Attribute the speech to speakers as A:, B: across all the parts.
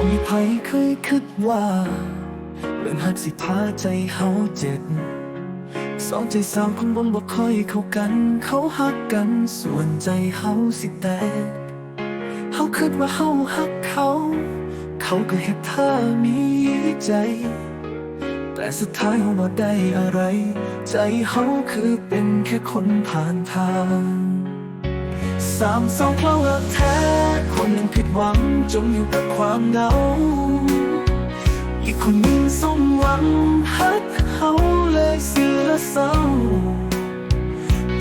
A: ไม่เคยคิดว่าเรื่องหักสิพาใจเฮาเจ็บสองใจสาวคนบนบ่ค่อยเข้ากัน เขาหักกันส่วนใจเฮาสิแตกเฮาคิดว่าเฮาหักเขา เขาก็เฮ็ดท่ามีใจ แต่สุดท้ายเฮาบ่ได้อะไร ใจเฮาคือเป็นแค่คนผ่านทาง สามสองเพราะว่าแท้ คนหนึ่งผิดหวังจมอยู่กับความเหงา อีกคนหนึ่งสมหวังฮักเขาเลยเสียเศร้า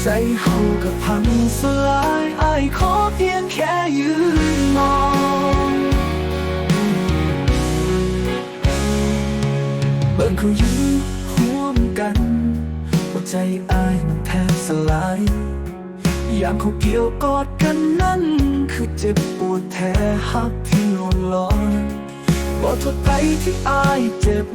A: ใจเฮากับพังสลายไอายขอเพียงแค่ยืนมองเบิ่งเขายืนห่วมกัน หัวใจอายมันแทบสลาย ยามเขาเกี่ยวกอดกันนั่นคือเจ็บปวดแท้หักที่โลนลอยบอกโทษใจที่อายเจ็บ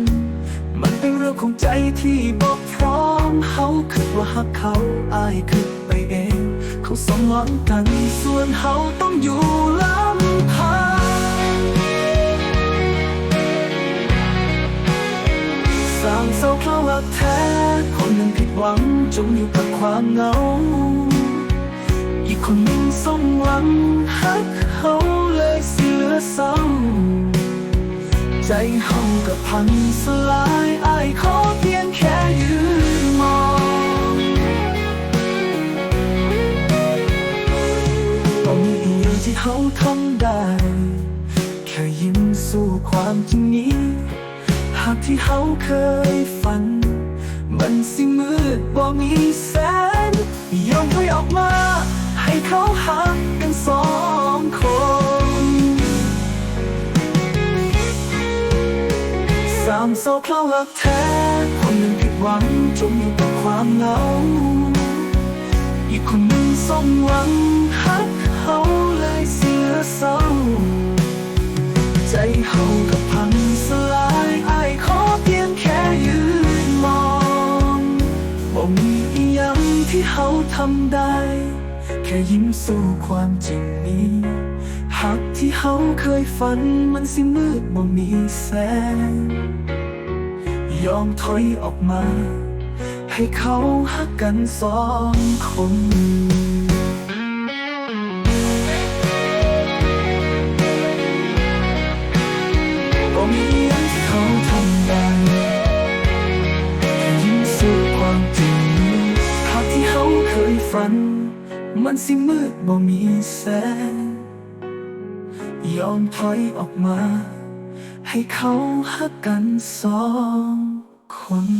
A: มันเป็นเรื่องของใจที่บอกพร้อมเขาคือว่าหักเขาอายคือไปเอง เขาสมหวังกันส่วนเขาต้องอยู่ลำพังสร้างเศร้าเพราะว่าแท้คนหนึ่งผิดหวังจมอยู่กับความเหงา คนส่งสมหวังฮักเขาเลยเสียเศร้าใจเฮากับพังสลายอายขอเพียงแค่ยืนมองต้องมีอย่างที่เขาทำได้ แค่ยิ้มสู้ความจริงนี้หากที่เขาเคยฝัน มันสิมืดบ่มีแสงยอมถอยออกมา ให้เขาหักกันสองคน สามเศร้าเพราะรักแท้คนหนึ่งผิดหวังจมอยู่กับความเหงา อีกคนหนึ่งสมหวังหักเขาเลยเสียเศร้า ใจเฮากับพังสลายไอายขอเพียงแค่ยืนมองบ่มีอีหยังที่เฮาทำได้ แค่ยิ้มสู้ความจริงนี้หักที่เฮาเคยฝันมันสิมืดบ่มีแสง ยอมถอยออกมา ให้เขาหักกันสองคนก็มีอย่างที่เขาทำได้แค่ยิ้มสู้ความจริงภาพที่เขาเคยฝัน มันสิมืดบ่มีแสง ยอมถอยออกมา ให้เขาหักกันสองคน